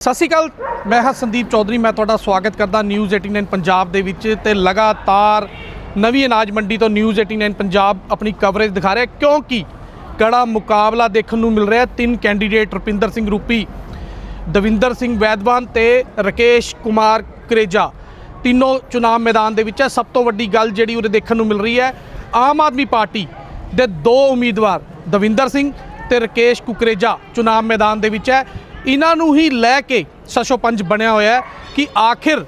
ਸਤਿ ਸ਼੍ਰੀ ਅਕਾਲ, ਮੈਂ ਹਾਂ ਸੰਦੀਪ ਚੌਧਰੀ, ਮੈਂ ਤੁਹਾਡਾ ਸਵਾਗਤ ਕਰਦਾ ਨਿਊਜ਼ 89 ਪੰਜਾਬ ਦੇ ਵਿੱਚ ਤੇ ਲਗਾਤਾਰ ਨਵੀਂ ਅਨਾਜ ਮੰਡੀ ਤੋਂ ਨਿਊਜ਼ 89 ਪੰਜਾਬ ਆਪਣੀ ਕਵਰੇਜ ਦਿਖਾ ਰਿਹਾ ਕਿਉਂਕਿ ਕੜਾ ਮੁਕਾਬਲਾ ਦੇਖਣ ਨੂੰ ਮਿਲ ਰਿਹਾ ਤਿੰਨ ਕੈਂਡੀਡੇਟ ਰੁਪਿੰਦਰ ਸਿੰਘ ਰੂਪੀ, ਦਵਿੰਦਰ ਸਿੰਘ ਵੈਦਵਾਨ ਤੇ ਰਕੇਸ਼ ਕੁਮਾਰ ਕਰੇਜਾ। ਤਿੰਨੋਂ ਚੁਣਾਵ ਮੈਦਾਨ ਦੇ ਵਿੱਚ ਹੈ। ਸਭ ਤੋਂ ਵੱਡੀ ਗੱਲ ਜਿਹੜੀ ਉਰੇ ਦੇਖਣ ਨੂੰ ਮਿਲ ਰਹੀ ਹੈ, ਆਮ ਆਦਮੀ ਪਾਰਟੀ ਦੇ ਦੋ ਉਮੀਦਵਾਰ, ਦਵਿੰਦਰ ਸਿੰਘ ਤੇ ਰਕੇਸ਼ ਕੁਕਰੇਜਾ ਚੁਣਾਵ ਮੈਦਾਨ ਦੇ ਵਿੱਚ ਹੈ। ਇਹਨਾਂ ਨੂੰ ਹੀ ਲੈ ਕੇ ਸਸ਼ੋ ਪੰਜ ਬਣਿਆ ਹੋਇਆ ਹੈ ਕਿ ਆਖਿਰ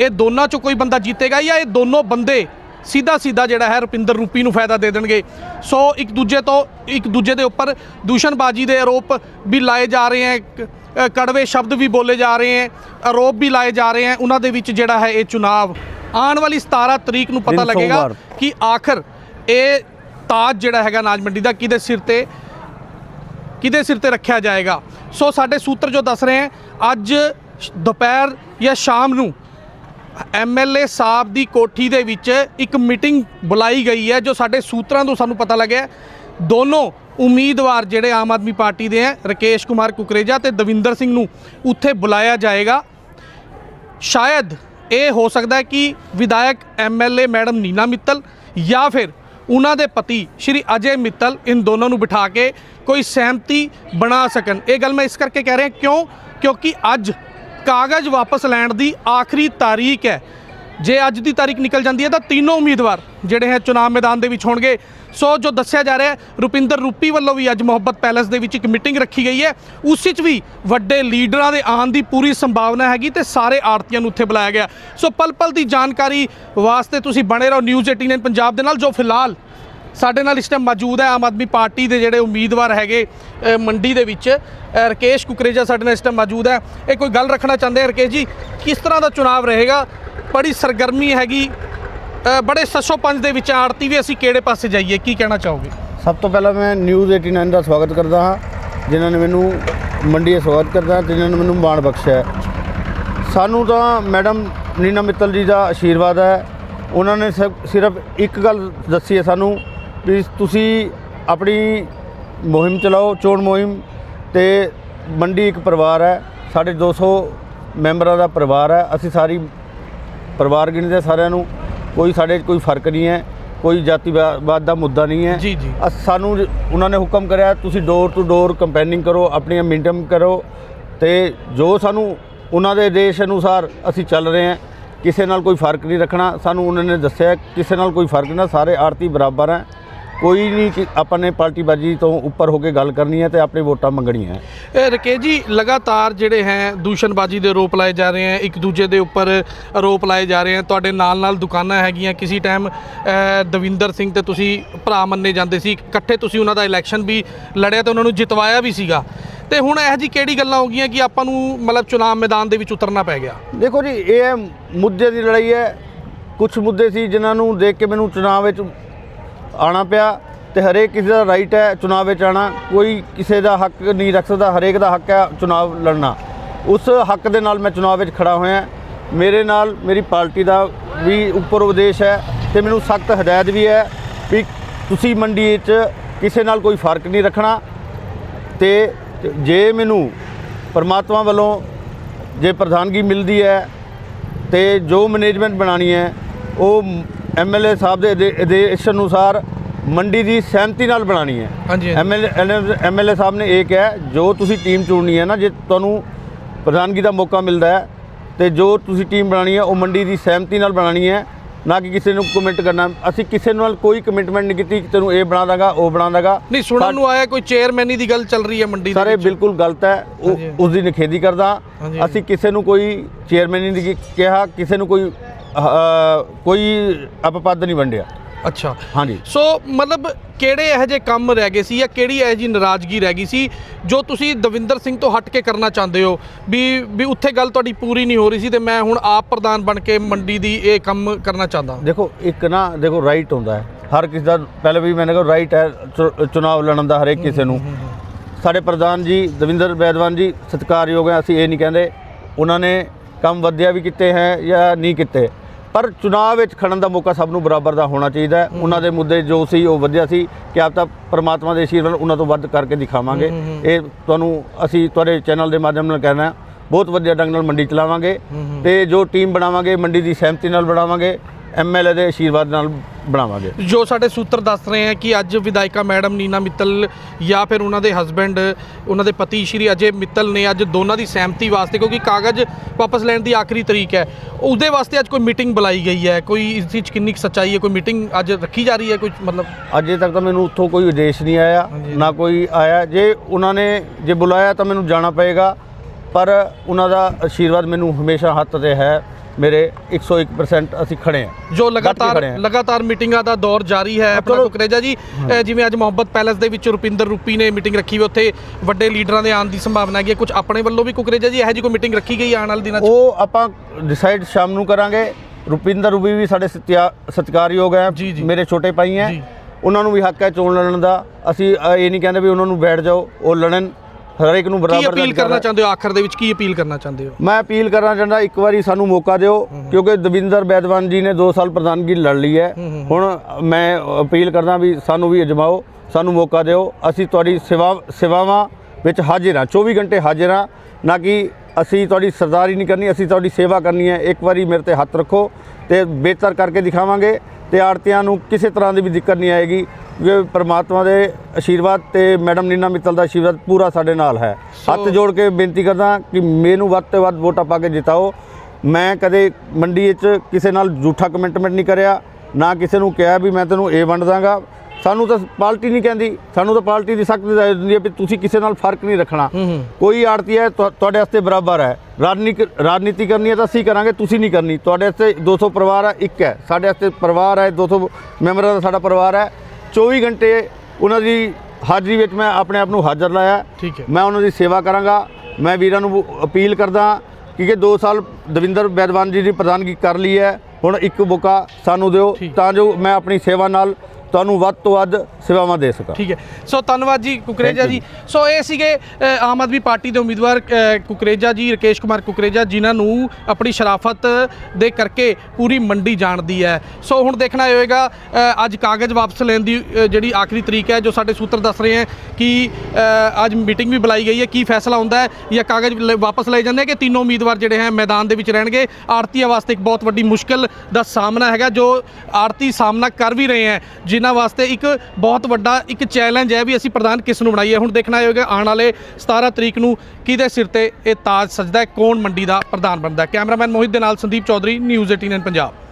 ਇਹ ਦੋਨਾਂ ਚੋਂ ਕੋਈ ਬੰਦਾ ਜਿੱਤੇਗਾ ਜਾਂ ਇਹ ਦੋਨੋਂ ਬੰਦੇ ਸਿੱਧਾ ਸਿੱਧਾ ਜਿਹੜਾ ਹੈ ਰੁਪਿੰਦਰ ਰੂਪੀ ਨੂੰ ਫਾਇਦਾ ਦੇ ਦੇਣਗੇ। ਸੋ ਇੱਕ ਦੂਜੇ ਤੋਂ ਇੱਕ ਦੂਜੇ ਦੇ ਉੱਪਰ ਦੂਸ਼ਣਬਾਜ਼ੀ ਦੇ ਆਰੋਪ ਵੀ ਲਾਏ ਜਾ ਰਹੇ ਹੈ ਕੜਵੇ ਸ਼ਬਦ ਵੀ ਬੋਲੇ ਜਾ ਰਹੇ ਹੈ ਆਰੋਪ ਵੀ ਲਾਏ ਜਾ ਰਹੇ ਹੈ। ਉਹਨਾਂ ਦੇ ਵਿੱਚ ਜਿਹੜਾ ਹੈ ਇਹ ਚੁਣਾਵ। ਆਉਣ ਵਾਲੀ 17 ਤਰੀਕ ਨੂੰ ਪਤਾ ਲੱਗੇਗਾ। ਕਿ ਆਖਰ ਇਹ ਤਾਜ ਜਿਹੜਾ ਹੈਗਾ ਅਨਾਜ ਮੰਡੀ ਦਾ ਕਿਹਦੇ ਸਿਰ ਤੇ ਕਿਹਦੇ ਸਿਰ ਤੇ ਰੱਖਿਆ ਜਾਏਗਾ? ਸੋ ਸਾਡੇ ਸੂਤਰ ਜੋ ਦੱਸ ਰਹੇ ਹੈ, ਅੱਜ ਦੁਪਹਿਰ ਜਾਂ ਸ਼ਾਮ ਨੂੰ ਐਮਐਲਏ ਸਾਹਿਬ ਦੀ ਕੋਠੀ ਦੇ ਵਿੱਚ ਇੱਕ ਮੀਟਿੰਗ ਬੁਲਾਈ ਗਈ ਹੈ, ਜੋ ਸਾਡੇ ਸੂਤਰਾਂ ਤੋਂ ਸਾਨੂੰ ਪਤਾ ਲੱਗਿਆ ਦੋਨੋਂ ਉਮੀਦਵਾਰ ਜਿਹੜੇ ਆਮ ਆਦਮੀ ਪਾਰਟੀ ਦੇ ਹੈ, ਰਕੇਸ਼ ਕੁਮਾਰ ਕੁਕਰੇਜਾ ਤੇ ਦਵਿੰਦਰ ਸਿੰਘ ਨੂੰ ਉੱਥੇ ਬੁਲਾਇਆ ਜਾਏਗਾ। ਸ਼ਾਇਦ ਇਹ ਹੋ ਸਕਦਾ ਹੈ ਕਿ ਵਿਧਾਇਕ ਐਮਐਲਏ ਮੈਡਮ ਨੀਨਾ ਮਿੱਤਲ ਜਾਂ ਫਿਰ ਉਹਨਾਂ ਦੇ ਪਤੀ ਸ਼੍ਰੀ ਅਜੇ ਮਿੱਤਲ ਇਨ ਦੋਨੋਂ ਨੂੰ ਬਿਠਾ ਕੇ ਕੋਈ ਸਹਿਮਤੀ ਬਣਾ ਸਕਣ। ਇਹ ਗੱਲ ਮੈਂ ਇਸ ਕਰਕੇ ਕਹਿ ਰਿਹਾ ਕਿਉਂ? ਕਿਉਂਕਿ ਅੱਜ ਕਾਗਜ਼ ਵਾਪਸ ਲੈਣ ਦੀ ਆਖਰੀ ਤਾਰੀਖ ਹੈ। ਜੇ ਅੱਜ ਦੀ ਤਾਰੀਖ ਨਿਕਲ ਜਾਂਦੀ ਹੈ ਤਾਂ ਤਿੰਨੋਂ ਉਮੀਦਵਾਰ ਜਿਹੜੇ ਹੈ ਚੁਣਾਵ ਮੈਦਾਨ ਦੇ ਵਿੱਚ ਹੋਣਗੇ। ਸੋ ਜੋ ਦੱਸਿਆ ਜਾ ਰਿਹਾ ਹੈ ਰੁਪਿੰਦਰ ਰੂਪੀ ਵੱਲੋਂ ਵੀ ਅੱਜ ਮੁਹੱਬਤ ਪੈਲੇਸ ਦੇ ਵਿੱਚ ਇੱਕ ਮੀਟਿੰਗ ਰੱਖੀ ਗਈ ਹੈ। ਉਸ ਵਿੱਚ ਵੀ ਵੱਡੇ ਲੀਡਰਾਂ ਦੇ ਆਉਣ ਦੀ ਪੂਰੀ ਸੰਭਾਵਨਾ ਹੈਗੀ ਤੇ ਸਾਰੇ ਆੜਤੀਆਂ ਨੂੰ ਉੱਥੇ ਬੁਲਾਇਆ ਗਿਆ। ਸੋ ਪਲ ਪਲ ਦੀ ਜਾਣਕਾਰੀ ਵਾਸਤੇ ਤੁਸੀਂ ਬਣੇ ਰਹੋ ਨਿਊਜ਼ 89 ਪੰਜਾਬ ਦੇ ਨਾਲ ਜੋ ਫਿਲਹਾਲ ਸਾਡੇ ਨਾਲ ਇਸ ਟਾਈਮ ਮੌਜੂਦ ਹੈ ਆਮ ਆਦਮੀ ਪਾਰਟੀ ਦੇ ਜਿਹੜੇ ਉਮੀਦਵਾਰ ਹੈਗੇ ਮੰਡੀ ਦੇ ਵਿੱਚ। ਅ, ਰਕੇਸ਼ ਕੁਕਰੇਜਾ ਸਾਡੇ ਨਾਲ ਇਸ ਟਾਈਮ ਮੌਜੂਦ ਹੈ। ਇਹ ਕੋਈ ਗੱਲ ਰੱਖਣਾ ਚਾਹੁੰਦੇ ਆ ਰਕੇਸ਼ ਜੀ? ਕਿਸ ਤਰ੍ਹਾਂ ਦਾ ਚੁਣਾਵ ਰਹੇਗਾ? ਬੜੀ ਸਰਗਰਮੀ ਹੈਗੀ। ਬੜੇ ਸੱਸੋ ਪੰਜ ਦੇ ਵਿੱਚ ਆੜਤੀ ਵੀ ਅਸੀਂ ਕਿਹੜੇ ਪਾਸੇ ਜਾਈਏ, ਕੀ ਕਹਿਣਾ ਚਾਹੋਗੇ? ਸਭ ਤੋਂ ਪਹਿਲਾਂ ਮੈਂ ਨਿਊਜ਼ 89 ਦਾ ਸਵਾਗਤ ਕਰਦਾ ਹਾਂ, ਜਿਨ੍ਹਾਂ ਨੇ ਮੈਨੂੰ ਮੰਡੀ ਦਾ ਸਵਾਗਤ ਕਰਦਾ ਤੇ ਜਿਨ੍ਹਾਂ ਨੇ ਮੈਨੂੰ ਮਾਣ ਬਖਸ਼ਿਆ ਸਾਨੂੰ ਤਾਂ ਮੈਡਮ ਨੀਨਾ ਮਿੱਤਲ ਜੀ ਦਾ ਆਸ਼ੀਰਵਾਦ ਹੈ। ਉਹਨਾਂ ਨੇ ਸਿਰਫ- ਸਿਰਫ ਇੱਕ ਗੱਲ ਦੱਸੀ ਹੈ ਸਾਨੂੰ ਵੀ ਤੁਸੀਂ ਆਪਣੀ ਮੁਹਿੰਮ ਚਲਾਓ, ਚੋਣ ਮੁਹਿੰਮ ਤੇ ਮੰਡੀ ਇੱਕ ਪਰਿਵਾਰ ਹੈ, ਸਾਡੇ 200 ਮੈਂਬਰਾਂ ਦਾ ਪਰਿਵਾਰ ਹੈ, ਅਸੀਂ ਸਾਰੀ ਪਰਿਵਾਰ ਗਿਣਦੇ ਸਾਰਿਆਂ ਨੂੰ ਕੋਈ ਸਾਡੇ 'ਚ ਕੋਈ ਫ਼ਰਕ ਨਹੀਂ ਹੈ ਕੋਈ ਜਾਤੀਵਾਦ ਦਾ ਮੁੱਦਾ ਨਹੀਂ ਹੈ। ਜੀ, ਜੀ। ਅਸ- ਸਾਨੂੰ ਜ- ਉਹਨਾਂ ਨੇ ਹੁਕਮ ਕਰਿਆ ਤੁਸੀਂ ਡੋਰ ਟੂ ਡੋਰ ਕੰਪੇਨਿੰਗ ਕਰੋ ਆਪਣੀਆਂ ਮੀਟਿੰਗ ਕਰੋ ਤੇ ਜੋ ਸਾਨੂੰ ਉਹਨਾਂ ਦੇ ਦੇਸ਼ ਅਨੁਸਾਰ ਅਸੀਂ ਚੱਲ ਰਹੇ ਹਾਂ ਕਿਸੇ ਨਾਲ ਕੋਈ ਫ਼ਰਕ ਨਹੀਂ ਰੱਖਣਾ। ਸਾਨੂੰ ਉਹਨਾਂ ਨੇ ਦੱਸਿਆ ਕਿਸੇ ਨਾਲ ਕੋਈ ਫ਼ਰਕ ਨਾ ਸਾਰੇ ਆੜਤੀ ਬਰਾਬਰ ਹੈ। ਕੋਈ ਨਹੀਂ ਕਿ ਆਪਾਂ ਨੇ ਪਾਰਟੀਬਾਜ਼ੀ ਤੋਂ ਉੱਪਰ ਹੋ ਕੇ ਗੱਲ ਕਰਨੀ ਹੈ ਤੇ ਆਪਣੀ ਵੋਟਾਂ ਮੰਗਣੀਆਂ ਹੈ। ਇਹ ਰਕੇਸ਼ ਜੀ ਲਗਾਤਾਰ ਜਿਹੜੇ ਹੈ ਦੂਸ਼ਣਬਾਜ਼ੀ ਦੇ ਆਰੋਪ ਲਾਏ ਜਾ ਰਹੇ ਹੈ ਇੱਕ ਦੂਜੇ ਦੇ ਉੱਪਰ ਆਰੋਪ ਲਾਏ ਜਾ ਰਹੇ ਹੈ। ਤੁਹਾਡੇ ਨਾਲ ਨਾਲ ਦੁਕਾਨਾਂ ਹੈਗੀਆਂ ਕਿਸੇ ਟਾਈਮ ਦਵਿੰਦਰ ਸਿੰਘ ਤੇ ਤੁਸੀਂ ਭਰਾ ਮੰਨੇ ਜਾਂਦੇ ਸੀ ਇਕੱਠੇ ਤੁਸੀਂ ਉਹਨਾਂ ਦਾ ਇਲੈਕਸ਼ਨ ਵੀ ਲੜਿਆ ਤੇ ਉਹਨਾਂ ਨੂੰ ਜਿਤਵਾਇਆ ਵੀ ਸੀਗਾ। ਤੇ ਹੁਣ ਇਹ ਜੀ ਕਿਹੜੀ ਗੱਲਾਂ ਹੋ ਗਈਆਂ ਕਿ ਆਪਾਂ ਨੂੰ ਮਤਲਬ ਚੁਣਾਵ ਮੈਦਾਨ ਦੇ ਵਿੱਚ ਉਤਰਨਾ ਪੈ ਗਿਆ? ਦੇਖੋ ਜੀ ਇਹ ਮੁੱਦੇ ਦੀ ਲੜਾਈ ਹੈ। ਕੁਝ ਮੁੱਦੇ ਸੀ ਜਿਨ੍ਹਾਂ ਨੂੰ ਦੇਖ ਕੇ ਮੈਨੂੰ ਚੁਣਾਵ ਵਿੱਚ ਆਣਾ ਪਿਆ ਤੇ ਹਰੇਕ ਕਿਸੇ ਦਾ ਰਾਈਟ ਹੈ ਚੁਣਾਵ ਵਿੱਚ ਆਣਾ ਕੋਈ ਕਿਸੇ ਦਾ ਹੱਕ ਨਹੀਂ ਰੱਖ ਸਕਦਾ, ਹਰੇਕ ਦਾ ਹੱਕ ਹੈ ਚੁਣਾਵ ਲੜਨਾ। ਉਸ ਹੱਕ ਦੇ ਨਾਲ ਮੈਂ ਚੁਣਾਵ ਵਿੱਚ ਖੜਾ ਹੋਇਆ। ਮੇਰੇ ਨਾਲ ਮੇਰੀ ਪਾਰਟੀ ਦਾ ਵੀ ਉੱਪਰ ਉਪਦੇਸ਼ ਹੈ ਤੇ ਮੈਨੂੰ ਸਖਤ ਹਦਾਇਤ ਵੀ ਹੈ ਵੀ ਤੁਸੀਂ ਮੰਡੀ ਵਿੱਚ ਕਿਸੇ ਨਾਲ ਕੋਈ ਫ਼ਰਕ ਨਹੀਂ ਰੱਖਣਾ ਤੇ ਜੇ ਮੈਨੂੰ ਪਰਮਾਤਮਾ ਵੱਲੋਂ ਜੇ ਪ੍ਰਧਾਨਗੀ ਮਿਲਦੀ ਹੈ ਤੇ ਜੋ ਮੈਨੇਜਮੈਂਟ ਬਣਾਣੀ ਹੈ, ਉਹ ਐਮਐਲਏ ਸਾਹਿਬ ਦੇ ਆਦੇ- ਆਦੇਸ਼ ਅਨੁਸਾਰ ਮੰਡੀ ਦੀ ਸਹਿਮਤੀ ਨਾਲ ਬਣਾਣੀ ਹੈ ਹਾਂਜੀ, ਹਾਂਜੀ। ਐਮਐਲਏ ਐਮਐਲਏ ਸਾਹਿਬ ਨੇ ਇਹ ਕਿਹਾ ਜੋ ਤੁਸੀਂ ਟੀਮ ਚੁਣਨੀ ਹੈ ਨਾ ਜੇ ਤੁਹਾਨੂੰ ਪ੍ਰਧਾਨਗੀ ਦਾ ਮੌਕਾ ਮਿਲਦਾ ਹੈ ਤੇ ਜੋ ਤੁਸੀਂ ਟੀਮ ਬਣਾਣੀ ਹੈ ਉਹ ਮੰਡੀ ਦੀ ਸਹਿਮਤੀ ਨਾਲ ਬਣਾਣੀ ਹੈ ਨਾ ਕਿ ਕਿਸੇ ਨੂੰ ਕਮਿਟ ਕਰਨਾ ਅਸੀਂ ਕਿਸੇ ਨਾਲ ਕੋਈ ਕਮਿਟਮੈਂਟ ਨਹੀਂ ਕੀਤੀ ਕਿ ਤੈਨੂੰ ਇਹ ਬਣਾ ਦਾਂਗਾ ਉਹ ਬਣਾ ਦਾਂਗਾ ਨਹੀਂ ਸੁਣਨ ਨੂੰ ਆਇਆ ਕੋਈ ਚੇਅਰਮੈਨੀ ਦੀ ਗੱਲ ਚੱਲ ਰਹੀ ਹੈ ਮੰਡੀ ਦੇ ਸਾਰੇ ਵਿੱਚ ਬਿਲਕੁਲ ਗਲਤ ਹੈ ਉਹ ਹਾਂਜੀ। ਉਸ ਦੀ ਨਿਖੇਧੀ ਕਰਦਾ ਹਾਂਜੀ। ਅਸੀਂ ਕਿਸੇ ਨੂੰ ਕੋਈ ਚੇਅਰਮੈਨ ਨਹੀਂ ਕਿਹਾ ਕਿਸੇ ਨੂੰ ਕੋਈ ਕੋਈ ਅਪਪਦ ਨਹੀਂ ਵੰਡਿਆ। ਅੱਛਾ। ਹਾਂਜੀ। ਸੋ ਮਤਲਬ ਕਿਹੜੇ ਇਹੋ ਜਿਹੇ ਕੰਮ ਰਹਿ ਗਏ ਸੀ ਜਾਂ ਕਿਹੜੀ ਇਹੋ ਜਿਹੀ ਨਾਰਾਜ਼ਗੀ ਰਹਿ ਗਈ ਸੀ ਜੋ ਤੁਸੀਂ ਦਵਿੰਦਰ ਸਿੰਘ ਤੋਂ ਹਟ ਕੇ ਕਰਨਾ ਚਾਹੁੰਦੇ ਹੋ? ਵੀ ਵੀ ਉੱਥੇ ਗੱਲ ਤੁਹਾਡੀ ਪੂਰੀ ਨਹੀਂ ਹੋ ਰਹੀ ਸੀ ਤੇ ਮੈਂ ਹੁਣ ਆਪ ਪ੍ਰਧਾਨ ਬਣ ਕੇ ਮੰਡੀ ਦੀ ਇਹ ਕੰਮ ਕਰਨਾ ਚਾਹੁੰਦਾ। ਦੇਖੋ ਇੱਕ ਨਾ ਦੇਖੋ ਰਾਈਟ ਹੁੰਦਾ ਹੈ। ਹਰ ਕਿਸੇ ਦਾ ਪਹਿਲੇ ਵੀ ਮੈंने ਕਿਹਾ ਰਾਈਟ ਹੈ ਚੁਣਾਵ ਲੜਨ ਦਾ ਹਰੇਕ ਕਿਸੇ ਨੂੰ। ਸਾਡੇ ਪ੍ਰਧਾਨ ਜੀ ਦਵਿੰਦਰ ਬੈਦਵਾਨ ਜੀ ਸਤਿਕਾਰਯੋਗ ਹੈ ਅਸੀਂ ਇਹ ਨਹੀਂ ਕਹਿੰਦੇ। ਉਹਨਾਂ ਨੇ ਕੰਮ ਵਧੀਆ ਵੀ ਕੀਤੇ ਹੈ ਜਾਂ ਨਹੀਂ ਕੀਤੇ। ਪਰ ਚੁਣਾਵ ਵਿੱਚ ਖੜਨ ਦਾ ਮੌਕਾ ਸਭ ਨੂੰ ਬਰਾਬਰ ਦਾ ਹੋਣਾ ਚਾਹੀਦਾ ਹੈ। ਉਹਨਾਂ ਦੇ ਮੁੱਦੇ ਜੋ ਸੀ ਉਹ ਵਧੀਆ ਸੀ। ਕਿ ਆਪ ਤਾਂ ਪਰਮਾਤਮਾ ਦੇ ਆਸ਼ੀਰਵਾਦ ਉਹਨਾਂ ਤੋਂ ਵੱਧ ਕਰਕੇ ਦਿਖਾਵਾਂਗੇ। ਇਹ ਤੁਹਾਨੂੰ ਅਸੀਂ ਤੁਹਾਡੇ ਚੈਨਲ ਦੇ ਮਾਧਿਅਮ ਨਾਲ ਕਹਿਣਾ ਬਹੁਤ ਵਧੀਆ ਢੰਗ ਨਾਲ ਮੰਡੀ ਚਲਾਵਾਂਗੇ ਤੇ ਜੋ ਟੀਮ ਬਣਾਵਾਂਗੇ ਮੰਡੀ ਦੀ ਸਹਿਮਤੀ ਨਾਲ ਬਣਾਵਾਂਗੇ। ਐਮਐਲਏ ਦੇ ਆਸ਼ੀਰਵਾਦ ਨਾਲ ਬਣਾਵਾਂਗੇ। ਜੋ ਸਾਡੇ ਸੂਤਰ ਦੱਸ ਰਹੇ ਹੈ ਕਿ ਅੱਜ ਵਿਧਾਇਕਾ ਮੈਡਮ ਨੀਨਾ ਮਿੱਤਲ ਜਾਂ ਫਿਰ ਉਹਨਾਂ ਦੇ ਹਸਬੈਂਡ ਉਹਨਾਂ ਦੇ ਪਤੀ ਸ਼੍ਰੀ ਅਜੇ ਮਿੱਤਲ ਨੇ ਅੱਜ ਦੋਨਾਂ ਦੀ ਸਹਿਮਤੀ ਵਾਸਤੇ ਕਿਉਂਕਿ ਕਾਗਜ਼ ਵਾਪਸ ਲੈਣ ਦੀ ਆਖਰੀ ਤਰੀਕ ਹੈ। ਉਹਦੇ ਵਾਸਤੇ ਅੱਜ ਕੋਈ ਮੀਟਿੰਗ ਬੁਲਾਈ ਗਈ ਹੈ। ਕੋਈ ਇਸ ਵਿੱਚ ਕਿੰਨੀ ਕੁ ਸੱਚਾਈ ਹੈ? ਕੋਈ ਮੀਟਿੰਗ ਅੱਜ ਰੱਖੀ ਜਾ ਰਹੀ ਹੈ? ਕੋਈ ਮਤਲਬ ਅਜੇ ਤੱਕ ਤਾਂ ਮੈਨੂੰ ਉੱਥੋਂ ਕੋਈ ਉਦੇਸ਼ ਨਹੀਂ ਆਇਆ। ਨਾ ਕੋਈ ਆਇਆ। ਜੇ ਉਹਨਾਂ ਨੇ ਜੇ ਬੁਲਾਇਆ ਤਾਂ ਮੈਨੂੰ ਜਾਣਾ ਪਏਗਾ ਪਰ ਉਹਨਾਂ ਦਾ ਆਸ਼ੀਰਵਾਦ ਮੈਨੂੰ ਹਮੇਸ਼ਾ ਹੱਥ ਤੇ ਹੈ। ਮੇਰੇ 101% ਅਸੀਂ ਖੜੇ ਹਾਂ। ਜੋ ਲਗਾਤਾਰ। ਲਗਾਤਾਰ ਮੀਟਿੰਗਾਂ ਦਾ ਦੌਰ ਜਾਰੀ ਹੈ ਆਪਣਾ। ਕੁਕਰੇਜਾ ਜੀ। ਜਿਵੇਂ ਅੱਜ ਮੁਹੱਬਤ ਪੈਲੇਸ ਦੇ ਵਿੱਚ ਰੁਪਿੰਦਰ ਰੂਪੀ ਨੇ ਮੀਟਿੰਗ ਰੱਖੀ ਹੋਈ ਉੱਥੇ ਵੱਡੇ ਲੀਡਰਾਂ ਦੇ ਆਉਣ ਦੀ ਸੰਭਾਵਨਾ ਹੈਗੀ ਕੁਝ ਆਪਣੇ ਵੱਲੋਂ ਵੀ ਕੁਕਰੇਜਾ ਜੀ ਇਹੋ ਜਿਹੀ ਕੋਈ ਮੀਟਿੰਗ ਰੱਖੀ ਗਈ ਆਉਣ ਵਾਲੇ ਦਿਨਾਂ 'ਚ? ਉਹ ਆਪਾਂ ਡਿਸਾਈਡ ਸ਼ਾਮ ਨੂੰ ਕਰਾਂਗੇ। ਰੁਪਿੰਦਰ ਰੂਬੀ ਵੀ ਸਾਡੇ ਸਤਿਆ- ਸਤਿਕਾਰਯੋਗ ਹੈ। ਮੇਰੇ ਛੋਟੇ ਭਾਈ ਹੈ। ਉਹਨਾਂ ਨੂੰ ਵੀ ਹੱਕ ਹੈ ਚੋਣ ਲੜਨ ਦਾ। ਅਸੀਂ ਇਹ ਨਹੀਂ ਕਹਿੰਦੇ ਵੀ ਉਹਨਾਂ ਨੂੰ ਬੈਠ ਜਾਓ ਉਹ ਲੜਨ। ਹਰੇਕ ਨੂੰ ਕੀ ਬਰਾਬਰ ਦਾ ਅਪੀਲ ਅਧਿਕਾਰ ਕਰਨਾ ਹੈ। ਚਾਹੁੰਦੇ ਹੋ? ਆਖਰ ਦੇ ਵਿੱਚ ਕੀ ਅਪੀਲ ਕਰਨਾ ਚਾਹੁੰਦੇ ਹੋ? ਮੈਂ ਅਪੀਲ ਕਰਨਾ ਚਾਹੁੰਦਾ ਇੱਕ ਵਾਰੀ ਸਾਨੂੰ ਮੌਕਾ ਦਿਓ ਕਿਉਂਕਿ ਦਵਿੰਦਰ ਬੈਦਵਾਨ ਜੀ ਨੇ 2 ਸਾਲ ਪ੍ਰਧਾਨਗੀ ਲੜ ਲਈ ਹੈ। ਹੁਣ ਮੈਂ ਅਪੀਲ ਕਰਦਾ ਵੀ ਸਾਨੂੰ ਵੀ ਅਜਮਾਓ ਸਾਨੂੰ ਮੌਕਾ ਦਿਓ। ਅਸੀਂ ਤੁਹਾਡੀ ਸੇਵਾ ਸੇਵਾਵਾਂ ਵਿੱਚ ਹਾਜ਼ਰ ਹਾਂ 24 ਘੰਟੇ ਹਾਜ਼ਰ ਹਾਂ। ਨਾ ਕਿ ਅਸੀਂ ਤੁਹਾਡੀ ਸਰਦਾਰੀ ਨਹੀਂ ਕਰਨੀ ਅਸੀਂ ਤੁਹਾਡੀ ਸੇਵਾ ਕਰਨੀ ਹੈ। ਇੱਕ ਵਾਰੀ ਮੇਰੇ ਤੇ ਹੱਥ ਰੱਖੋ ਤੇ ਬਿਹਤਰ ਕਰਕੇ ਦਿਖਾਵਾਂਗੇ ਤੇ ਆੜਤੀਆਂ ਨੂੰ ਕਿਸੇ ਤਰ੍ਹਾਂ ਦੀ ਵੀ ਦਿੱਕਤ ਨਹੀਂ ਆਏਗੀ। ਕਿ ਪ੍ਰਮਾਤਮਾ ਦੇ ਆਸ਼ੀਰਵਾਦ ਤੇ ਮੈਡਮ ਨੀਨਾ ਮਿੱਤਲ ਦਾ ਆਸ਼ੀਰਵਾਦ ਪੂਰਾ ਸਾਡੇ ਨਾਲ ਹੈ। ਹੱਥ ਜੋੜ ਕੇ ਬੇਨਤੀ ਕਰਦਾ ਕਿ ਮੈਨੂੰ ਵੱਧ ਤੋਂ ਵੱਧ ਵੋਟਾਂ ਪਾ ਕੇ ਜਿਤਾਓ। ਮੈਂ ਕਦੇ ਮੰਡੀ ਵਿੱਚ ਕਿਸੇ ਨਾਲ ਝੂਠਾ ਕਮੈਂਟਮੈਂਟ ਨਹੀਂ ਕਰਿਆ ਨਾ ਕਿਸੇ ਨੂੰ ਕਿਹਾ ਵੀ ਮੈਂ ਤੈਨੂੰ ਇਹ ਵੰਡ ਦਾਂਗਾ। ਸਾਨੂੰ ਤਾਂ ਪਾਰਟੀ ਨਹੀਂ ਕਹਿੰਦੀ ਸਾਨੂੰ ਤਾਂ ਪਾਰਟੀ ਦੀ ਸਖਤ ਹਦਾਇਤ ਹੁੰਦੀ ਹੈ ਵੀ ਤੁਸੀਂ ਕਿਸੇ ਨਾਲ ਫ਼ਰਕ ਨਹੀਂ ਰੱਖਣਾ। ਕੋਈ ਆੜਤੀ ਹੈ ਤੁਹਾ- ਤੁਹਾਡੇ ਵਾਸਤੇ ਬਰਾਬਰ ਹੈ। ਰਾਜਨੀਤੀ ਰਾਜਨੀਤੀ ਕਰਨੀ ਹੈ ਤਾਂ ਅਸੀਂ ਕਰਾਂਗੇ ਤੁਸੀਂ ਨਹੀਂ ਕਰਨੀ। ਤੁਹਾਡੇ ਵਾਸਤੇ 200 ਪਰਿਵਾਰ ਹੈ ਇੱਕ ਹੈ। ਸਾਡੇ ਵਾਸਤੇ ਪਰਿਵਾਰ ਹੈ 200 ਮੈਂਬਰਾਂ ਦਾ ਸਾਡਾ ਪਰਿਵਾਰ ਹੈ। 24 ਘੰਟੇ ਉਹਨਾਂ ਦੀ ਹਾਜ਼ਰੀ ਵਿੱਚ ਮੈਂ ਆਪਣੇ ਆਪ ਨੂੰ ਹਾਜ਼ਰ ਲਾਇਆ। ਠੀਕ ਹੈ। ਮੈਂ ਉਹਨਾਂ ਦੀ ਸੇਵਾ ਕਰਾਂਗਾ। ਮੈਂ ਵੀਰਾਂ ਨੂੰ ਅਪੀਲ ਕਰਦਾ ਕਿ 2 ਸਾਲ ਦਵਿੰਦਰ ਬੈਦਵਾਨ ਜੀ ਦੀ ਪ੍ਰਧਾਨਗੀ ਕਰ ਲਈ ਹੈ ਹੁਣ ਇੱਕ ਮੌਕਾ ਸਾਨੂੰ ਦਿਓ। ਤਾਂ ਜੋ ਮੈਂ ਆਪਣੀ ਸੇਵਾ ਨਾਲ ਤੁਹਾਨੂੰ ਵੱਧ ਤੋਂ ਵੱਧ ਸੇਵਾਵਾਂ ਦੇ ਸਕਾਂ। ਠੀਕ ਹੈ। ਸੋ ਧੰਨਵਾਦ ਜੀ ਕੁਕਰੇਜਾ ਜੀ। ਸੋ ਇਹ ਸੀਗੇ ਅ, ਆਮ ਆਦਮੀ ਪਾਰਟੀ ਦੇ ਉਮੀਦਵਾਰ ਅ, ਕੁਕਰੇਜਾ ਜੀ ਰਕੇਸ਼ ਕੁਮਾਰ ਕੁਕਰੇਜਾ ਜਿਨ੍ਹਾਂ ਨੂੰ ਆਪਣੀ ਸ਼ਰਾਫਤ ਦੇ ਕਰਕੇ ਪੂਰੀ ਮੰਡੀ ਜਾਣਦੀ ਹੈ। ਸੋ ਹੁਣ ਦੇਖਣਾ ਇਹ ਹੋਏਗਾ ਅ, ਅੱਜ ਕਾਗਜ਼ ਵਾਪਸ ਲੈਣ ਦੀ ਅ, ਜਿਹੜੀ ਆਖਰੀ ਤਰੀਕ ਹੈ ਜੋ ਸਾਡੇ ਸੂਤਰ ਦੱਸ ਰਹੇ ਹੈ ਕਿ ਅ, ਅੱਜ ਮੀਟਿੰਗ ਵੀ ਬੁਲਾਈ ਗਈ ਹੈ ਕੀ ਫੈਸਲਾ ਹੁੰਦਾ ਹੈ ਜਾਂ ਕਾਗਜ਼ ਲੈ- ਵਾਪਸ ਲਏ ਜਾਂਦੇ ਹੈ ਕਿ ਤਿੰਨੋਂ ਉਮੀਦਵਾਰ ਜਿਹੜੇ ਹੈ ਮੈਦਾਨ ਦੇ ਵਿੱਚ ਰਹਿਣਗੇ? ਆੜਤੀਆਂ ਵਾਸਤੇ ਇੱਕ ਬਹੁਤ ਵੱਡੀ ਮੁਸ਼ਕਲ ਦਾ ਸਾਹਮਣਾ ਹੈਗਾ ਜੋ ਆੜਤੀ ਸਾਹਮਣਾ ਕਰ ਵੀ ਰਹੇ ਹੈ ਜਿਨ੍ਹਾਂ ਵਾਸਤੇ ਇੱਕ ਬਹੁਤ ਵੱਡਾ ਇੱਕ ਚੈਲੰਜ ਹੈ ਵੀ ਅਸੀਂ ਪ੍ਰਧਾਨ ਕਿਸ ਨੂੰ ਬਣਾਈਏ। ਹੁਣ ਦੇਖਣਾ ਇਹ ਹੋਏਗਾ, ਆਉਣ ਵਾਲੇ 17 ਤਰੀਕ ਨੂੰ ਕਿਹਦੇ ਸਿਰ ਤੇ ਇਹ ਤਾਜ ਸਜਦਾ ਹੈ, ਕੌਣ ਮੰਡੀ ਦਾ ਪ੍ਰਧਾਨ ਬਣਦਾ ਕੈਮਰਾਮੈਨ ਮੋਹਿਤ ਦੇ ਨਾਲ ਸੰਦੀਪ ਚੌਧਰੀ ਨਿਊਜ਼ 18 ਪੰਜਾਬ